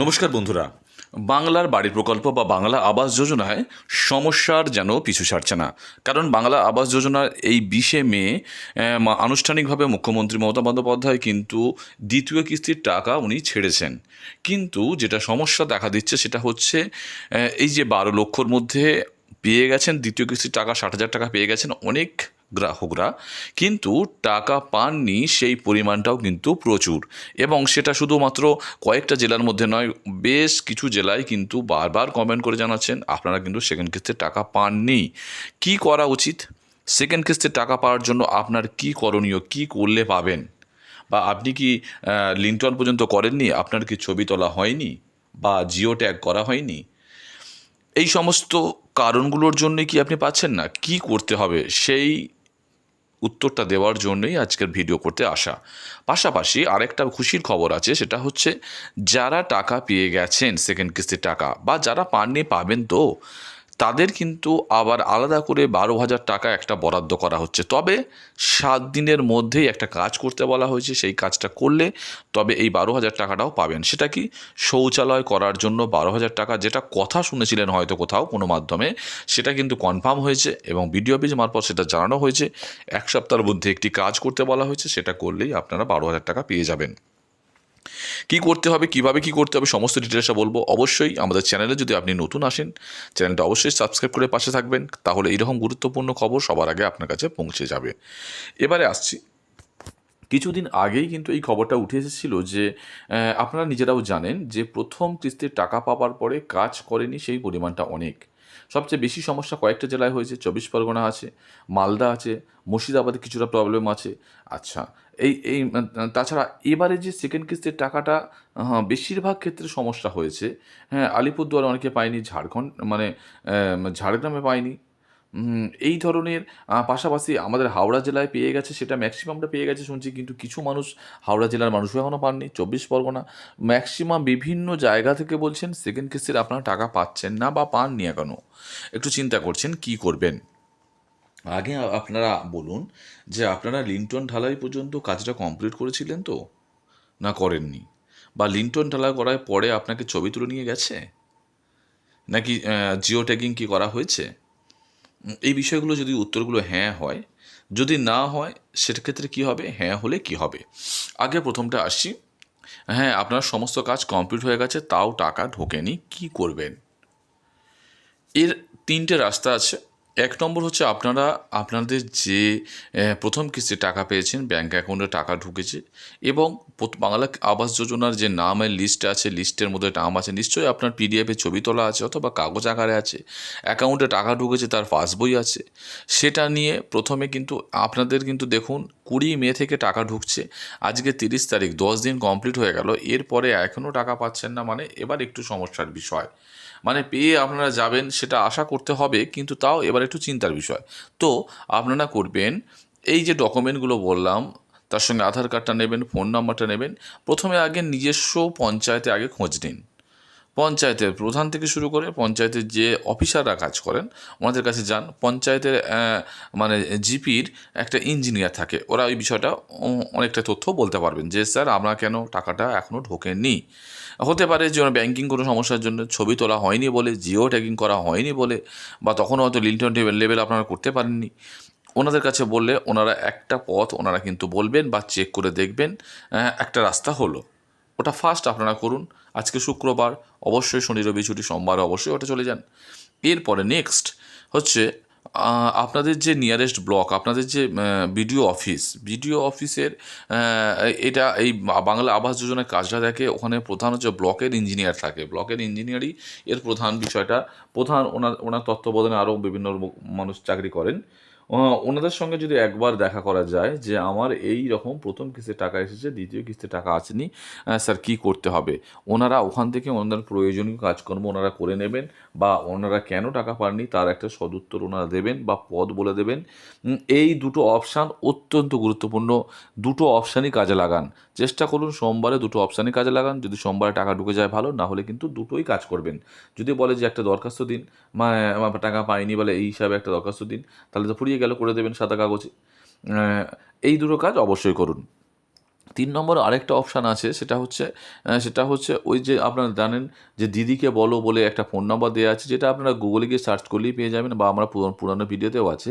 নমস্কার বন্ধুরা। বাংলার বাড়ি প্রকল্প বা বাংলা আবাস যোজনায় সমস্যার যেন পিছু ছাড়ছে না। কারণ বাংলা আবাস যোজনার এই বিশে মে আনুষ্ঠানিকভাবে মুখ্যমন্ত্রী মমতা বন্দ্যোপাধ্যায় কিন্তু দ্বিতীয় কিস্তির টাকা উনি ছেড়েছেন। কিন্তু যেটা সমস্যা দেখা দিচ্ছে সেটা হচ্ছে এই যে বারো লক্ষর মধ্যে পেয়ে গেছেন, দ্বিতীয় কিস্তির টাকা, ষাট হাজার টাকা পেয়ে গেছেন অনেক গ্রাহকরা কিন্তু টাকা পাননি সেই পরিমাণটাও কিন্তু প্রচুর। এবং সেটা শুধুমাত্র কয়েকটা জেলার মধ্যে নয়, বেশ কিছু জেলায় কিন্তু বারবার কমেন্ট করে জানাচ্ছেন, আপনারা কিন্তু সেকেন্ড কিস্তির টাকা পাননি। কি করা উচিত? সেকেন্ড কিস্তির টাকা পাওয়ার জন্য আপনার কি করণীয়? কি করলে পাবেন? বা আপনি কি লিন্টন পর্যন্ত করেননি? আপনার কি ছবি তোলা হয়নি? বা জিও ট্যাগ করা হয়নি? এই সমস্ত কারণগুলোর জন্য কি আপনি পাচ্ছেন না? কি করতে হবে? সেই উত্তরটা দেওয়ার জন্যই আজকের ভিডিও করতে আসা। পাশাপাশি আরেকটা খুশির খবর আছে, সেটা হচ্ছে যারা টাকা পেয়ে গেছেন সেকেন্ড কিস্তির টাকা বা যারা পাননি, পাবেন তো? তাদের কিন্তু আবার আলাদা করে বারো হাজার টাকা একটা বরাদ্দ করা হচ্ছে। তবে সাত দিনের মধ্যেই একটা কাজ করতে বলা হয়েছে, সেই কাজটা করলে তবে এই বারো হাজার টাকাটাও পাবেন। সেটা কি শৌচালয় করার জন্য বারো হাজার টাকা? যেটা কথা শুনেছিলেন হয়তো কোথাও কোনো মাধ্যমে, সেটা কিন্তু কনফার্ম হয়েছে এবং বিডিও অফিস মারফত সেটা জানানো হয়েছে। এক সপ্তাহের মধ্যে একটি কাজ করতে বলা হয়েছে, সেটা করলেই আপনারা বারো হাজার টাকা পেয়ে যাবেন। কি করতে হবে, কীভাবে কি করতে হবে, সমস্ত ডিটেলসটা বলব। অবশ্যই আমাদের চ্যানেলে যদি আপনি নতুন আসেন চ্যানেলটা অবশ্যই সাবস্ক্রাইব করে পাশে থাকবেন, তাহলে এইরকম গুরুত্বপূর্ণ খবর সবার আগে আপনার কাছে পৌঁছে যাবে। এবারে আসছি। কিছুদিন আগেই কিন্তু এই খবরটা উঠে এসেছিল যে আপনারা নিজেরাও জানেন যে প্রথম কিস্তির টাকা পাওয়ার পরে কাজ করেনি সেই পরিমাণটা অনেক। সবচেয়ে বেশি সমস্যা কয়েকটা জেলায় হয়েছে, চব্বিশ পরগনা আছে, মালদা আছে, মুর্শিদাবাদে কিছুটা প্রবলেম আছে। আচ্ছা এই এই, তাছাড়া এবারে যে সেকেন্ড কিস্তির টাকাটা বেশিরভাগ ক্ষেত্রে সমস্যা হয়েছে। হ্যাঁ আলিপুরদুয়ারে অনেকে পায়নি, ঝাড়খণ্ড মানে ঝাড়গ্রামে পায়নি। এই ধরনের পাশাপাশি আমাদের হাওড়া জেলায় পেয়ে গেছে, সেটা ম্যাক্সিমামটা পেয়ে গেছে শুনছি, কিন্তু কিছু মানুষ, হাওড়া জেলার মানুষও এখনও পাননি, চব্বিশ পরগনা। ম্যাক্সিমাম বিভিন্ন জায়গা থেকে বলছেন সেকেন্ড কিস্তির আপনারা টাকা পাচ্ছেন না বা পাননি এখনও একটু চিন্তা করছেন, কি করবেন? আগে আপনারা বলুন যে, আপনারা লিন্টন ঢালাই পর্যন্ত কাজটা কমপ্লিট করেছিলেন তো? না করেননি? বা লিন্টন ঢালাই করার পরে আপনাকে ছবি তুলে নিয়ে গেছে? নাকি জিও ট্যাগিং কি করা হয়েছে? এই বিষয়গুলো যদি উত্তরগুলো হ্যাঁ হয়, যদি না হয়, সেক্ষেত্রে কী হবে? হ্যাঁ হলে কি হবে? আগে প্রথমটা আসছি। হ্যাঁ আপনার সমস্ত কাজ কমপ্লিট হয়ে গেছে, তাও টাকা ঢোকেনি, কি করবেন? এর তিনটে রাস্তা আছে। এক নম্বর হচ্ছে আপনারা, আপনাদের যে প্রথম কিস্তির টাকা পেয়েছেন ব্যাঙ্ক অ্যাকাউন্টে টাকা ঢুকেছে এবং বাংলা আবাস যোজনার যে নামের লিস্ট আছে লিস্টের মধ্যে নাম আছে, নিশ্চয়ই আপনার পিডিএফে ছবি তোলা আছে অথবা কাগজ আকারে আছে অ্যাকাউন্টে টাকা ঢুকেছে, তার পাসবই আছে। সেটা নিয়ে প্রথমে কিন্তু আপনাদের কিন্তু দেখুন কুড়ি মে থেকে টাকা ঢুকছে। আজকে তিরিশ তারিখ, দশ দিন কমপ্লিট হয়ে গেল। এরপরে এখনও টাকা পাচ্ছেন না মানে এবার একটু সমস্যার বিষয়। মানে পেয়ে আপনারা যাবেন সেটা আশা করতে হবে, কিন্তু তাও এবার একটু চিন্তার বিষয়। তো আপনারা করবেন, এই যে ডকুমেন্টগুলো বললাম, তার সঙ্গে আধার কার্ডটা নেবেন ফোন নাম্বারটা নেবেন। প্রথমে আগে নিজস্ব পঞ্চায়েতে আগে খোঁজ নিন। পঞ্চায়েতের প্রধান থেকে শুরু করে পঞ্চায়েতের যে অফিসাররা কাজ করেন, ওনাদের কাছে যান। পঞ্চায়েতের মানে জিপির একটা ইঞ্জিনিয়ার থাকে। ওরা ওই বিষয়টা অনেকটা তথ্য বলতে পারবেন যে, স্যার, আমরা কেন টাকাটা এখনও ঢোকেননি? হতে পারে যে ব্যাংকিং কোনো সমস্যার জন্য ছবি তোলা হয়নি বলে, জিও ট্যাগিং করা হয়নি বলে, বা তখনও হয়তো লিন্টন লেভেল আপনারা করতে পারেননি। ওনাদের কাছে বললে ওনারা একটা পথ ওনারা কিন্তু বলবেন বা চেক করে দেখবেন একটা রাস্তা হলো। ওটা ফার্স্ট আপনারা করুন। আজকে শুক্রবার, অবশ্যই শনি রবি ছুটি, সোমবার অবশ্যই ওটা চলে যান। এরপরে নেক্সট হচ্ছে আপনাদের যে নিয়ারেস্ট ব্লক আপনাদের যে বিডিও অফিস বিডিও অফিসের এটা এই বাংলা আবাস যোজনার কাজটা দেখে ওখানে প্রধান হচ্ছে ব্লকের ইঞ্জিনিয়ার থাকে। ব্লকের ইঞ্জিনিয়ারই এর প্রধান বিষয়টা, প্রধান ওনার ওনার তত্ত্বাবধানে আরও বিভিন্ন মানুষ চাকরি করেন। ওনাদের সঙ্গে যদি একবার দেখা করা যায় যে আমার এই রকম প্রথম কিস্তির টাকা এসেছে, দ্বিতীয় কিস্তির টাকা আসেনি স্যার কী করতে হবে? ওনারা ওখান থেকে ওনাদের প্রয়োজনীয় কাজকর্ম ওনারা করে নেবেন বা ওনারা কেন টাকা পাননি তার একটা সদুত্তর ওনারা দেবেন বা পদ বলে দেবেন। এই দুটো অপশান অত্যন্ত গুরুত্বপূর্ণ। দুটো অপশানই কাজে লাগান। চেষ্টা করুন সোমবারে দুটো অপশানই কাজে লাগান। যদি সোমবারে টাকা ঢুকে যায় ভালো, না হলে কিন্তু দুটোই কাজ করবেন। যদি বলে যে একটা দরখাস্ত দিন টাকা পাইনি বলে এই হিসাবে একটা দরখাস্ত দিন, তাহলে তো ফুরিয়ে গেল করে দেবেন সাদা কাগজে। এই দুটো কাজ অবশ্যই করুন। তিন নম্বর আরেকটা অপশান আছে, সেটা হচ্ছে সেটা হচ্ছে ওই যে আপনারা জানেন যে দিদিকে বলো বলে একটা ফোন নাম্বার দেওয়া আছে, যেটা আপনারা গুগলে গিয়ে সার্চ করলেই পেয়ে যাবেন বা আমরা পুরনো পুরানো ভিডিওতেও আছে।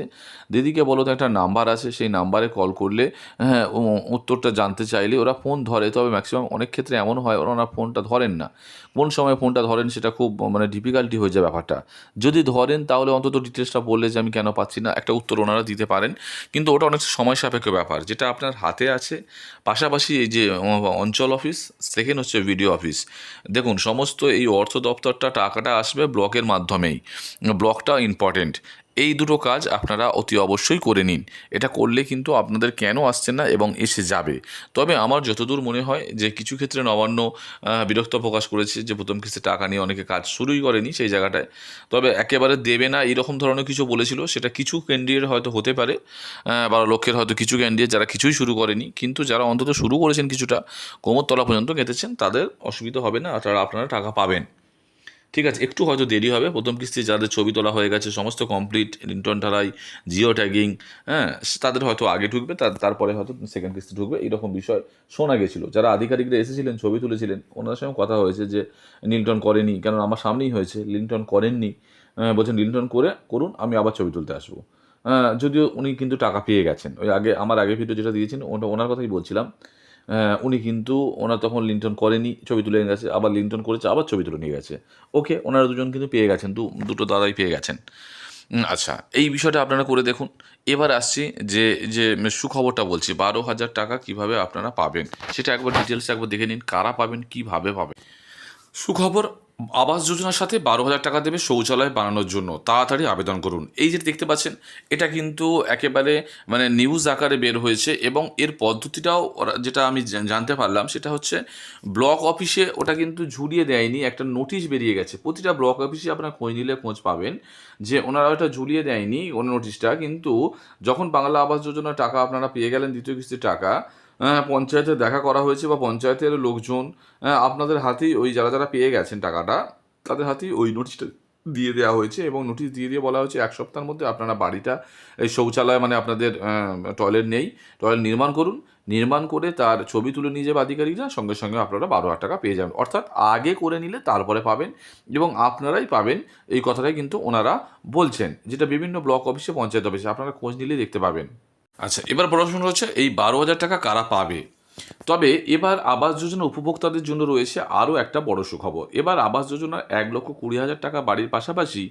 দিদিকে বলো তো একটা নাম্বার আছে, সেই নাম্বারে কল করলে হ্যাঁ উত্তরটা জানতে চাইলে ওরা ফোন ধরে, তবে ম্যাক্সিমাম অনেক ক্ষেত্রে এমন হয় ওরা ফোনটা ধরেন না। কোন সময় ফোনটা ধরেন সেটা খুব মানে ডিফিকাল্টি হয়ে যায় ব্যাপারটা। যদি ধরেন তাহলে অন্তত ডিটেলসটা বললে যে আমি কেন পাচ্ছি না, একটা উত্তর ওনারা দিতে পারেন। কিন্তু ওটা অনেক সময় সাপেক্ষ ব্যাপার, যেটা আপনার হাতে আছে, পাশাপাশি এই যে অঞ্চল অফিস সেকেন্ড হচ্ছে ভিডিও অফিস দেখুন, সমস্ত এই অর্থ দপ্তরটা টাকাটা আসবে ব্লকের মাধ্যমেই। ব্লকটা ইম্পর্টেন্ট এই দুটো কাজ আপনারা অতি অবশ্যই করে নিন। এটা করলে কিন্তু আপনাদের কেন আসছে না এবং এসে যাবে। তবে আমার যতদূর মনে হয় যে কিছু ক্ষেত্রে নবান্ন বিরক্ত প্রকাশ করেছে যে প্রথম কিস্তি টাকা নিয়ে অনেকে কাজ শুরুই করেনি সেই জায়গাটায়। তবে একেবারে দেবে না এরকম ধরনের কিছু বলেছিল, সেটা কিছু ক্যান্ডিডেট হয়তো হতে পারে বারো লক্ষের হয়তো কিছু ক্যান্ডিডেট যারা কিছুই শুরু করেনি, কিন্তু যারা অন্তত শুরু করেছেন কিছুটা, কোমরতলা পর্যন্ত গেঁথেছেন, তাদের অসুবিধা হবে না, তারা আপনারা টাকা পাবেন। ঠিক আছে একটু হয়তো দেরি হবে। প্রথম কিস্তি যাদের ছবি তোলা হয়ে গেছে সমস্ত কমপ্লিট রিন্টন ঢালাই জিও ট্যাগিং হ্যাঁ তাদের হয়তো আগে ঢুকবে তার তারপরে হয়তো সেকেন্ড কিস্তি ঢুকবে এরকম বিষয় শোনা গেছিল। যারা আধিকারিকরা এসেছিলেন ছবি তুলেছিলেন ওনার সঙ্গে কথা হয়েছে যে লিন্টন করেনি কেন আমার সামনেই হয়েছে লিন্টন করেননি আহ, বলছেন লিন্টন করে করুন আমি আবার ছবি তুলতে আসব। আহ, যদিও উনি কিন্তু টাকা পেয়ে গেছেন। ওই আগে আমার আগে ভিডিও যেটা দিয়েছেন ওটা ওনার কথাই বলছিলাম। উনি কিন্তু ওনার তখন লিন্টন করেনি, ছবি তুলে নিয়ে গেছে, আবার লিন্টন করেছে, আবার ছবি তুলে নিয়ে গেছে। ওকে, ওনারা দুজন কিন্তু পেয়ে গেছেন, দু, দুটো দাদাই পেয়ে গেছেন। আচ্ছা এই বিষয়টা আপনারা করে দেখুন। এবার আসছি যে যে সুখবরটা বলছি, বারো হাজার টাকা কীভাবে আপনারা পাবেন, সেটা একবার ডিটেলসে একবার দেখে নিন, কারা পাবেন, কীভাবে পাবেন। সুখবর আবাস যোজনার সাথে বারো হাজার টাকা দেবে শৌচালয় বানানোর জন্য। তাড়াতাড়ি আবেদন করুন। এই যে দেখতে পাচ্ছেন, এটা কিন্তু একেবারে মানে নিউজ আকারে বের হয়েছে এবং এর পদ্ধতিটাও যেটা আমি জানতে পারলাম সেটা হচ্ছে ব্লক অফিসে ওটা কিন্তু ঝুলিয়ে দেয়নি, একটা নোটিশ বেরিয়ে গেছে। প্রতিটা ব্লক অফিসে আপনারা খোঁজ নিলে খোঁজ পাবেন যে ওনারা ওটা ঝুলিয়ে দেয়নি ওই নোটিশটা কিন্তু যখন বাংলা আবাস যোজনার টাকা আপনারা পেয়ে গেলেন, দ্বিতীয় কিস্তির টাকা পঞ্চায়েতে দেখা করা হয়েছে বা পঞ্চায়েতের লোকজন আহ, আপনাদের হাতেই ওই যারা যারা পেয়ে গেছেন টাকাটা তাদের হাতেই ওই নোটিশটা দিয়ে দেওয়া হয়েছে এবং নোটিশ দিয়ে দিয়ে বলা হয়েছে এক সপ্তাহের মধ্যে আপনারা বাড়িটা এই শৌচালয় মানে আপনাদের টয়লেট নেই টয়লেট নির্মাণ করুন নির্মাণ করে তার ছবি তুলে নিয়ে যাবে আধিকারিকরা সঙ্গে সঙ্গে আপনারা বারো হাজার টাকা পেয়ে যাবেন। অর্থাৎ আগে করে নিলে তারপরে পাবেন এবং আপনারাই পাবেন এই কথাটাই কিন্তু ওনারা বলছেন যেটা বিভিন্ন ব্লক অফিসে পঞ্চায়েত অফিসে আপনারা খোঁজ নিলে দেখতে পাবেন। আচ্ছা এবার প্রশ্ন হচ্ছে, এই বারো হাজার টাকা কারা পাবে? তবে এবার আবাস যোজনা উপভোক্তাদের জন্য রয়েছে আরও একটা বড় সুখবর। এবার আবাস যোজনার এক লক্ষ কুড়ি হাজার টাকা বাড়ির পাশাপাশি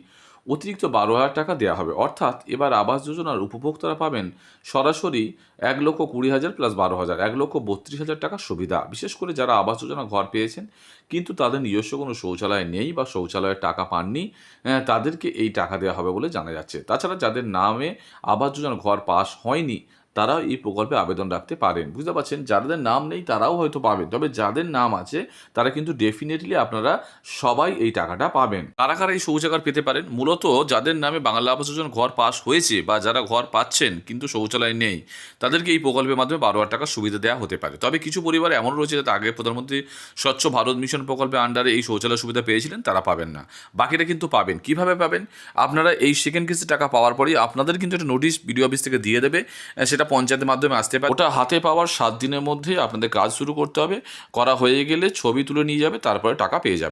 অতিরিক্ত বারো হাজার টাকা দেওয়া হবে। অর্থাৎ এবার আবাস যোজনার উপভোক্তারা পাবেন সরাসরি এক লক্ষ কুড়ি হাজার প্লাস বারো হাজার এক লক্ষ বত্রিশ হাজার টাকার সুবিধা। বিশেষ করে যারা আবাস যোজনা ঘর পেয়েছেন কিন্তু তাদের নিজস্ব কোনো শৌচালয় নেই বা শৌচালয়ের টাকা পাননি আহ, তাদেরকে এই টাকা দেওয়া হবে বলে জানা যাচ্ছে। তাছাড়া যাদের নামে আবাস যোজনা ঘর পাস হয়নি তারাও এই প্রকল্পে আবেদন রাখতে পারেন। বুঝতে পারছেন? যাদের নাম নেই তারাও হয়তো পাবেন। তবে যাদের নাম আছে তারা কিন্তু ডেফিনেটলি আপনারা সবাই এই টাকাটা পাবেন। কারা কারা এই শৌচাগার পেতে পারেন? মূলত যাদের নামে বাংলা আবাস যোজন ঘর পাস হয়েছে বা যারা ঘর পাচ্ছেন কিন্তু শৌচালয় নেই তাদেরকে এই প্রকল্পের মাধ্যমে বারো হাজার টাকার সুবিধা দেওয়া হতে পারে। তবে কিছু পরিবার এমন রয়েছে যাতে আগে প্রধানমন্ত্রী স্বচ্ছ ভারত মিশন প্রকল্পের আন্ডারে এই শৌচালয় সুবিধা পেয়েছিলেন তারা পাবেন না। বাকিটা কিন্তু পাবেন। কীভাবে পাবেন? আপনারা এই সেকেন্ড কিস্তি টাকা পাওয়ার পরেই আপনাদের কিন্তু একটা নোটিশ বিডিও অফিস থেকে দিয়ে দেবে। আহ, সেটা পঞ্চায়েতের মাধ্যমে আসতে পারে। ওটা হাতে পাওয়ার সাত দিনের মধ্যে আপনাদের কাজ শুরু করতে হবে। করা হয়ে গেলে ছবি তুলে নিয়ে যাবে, তারপরে টাকা পেয়ে যাবে।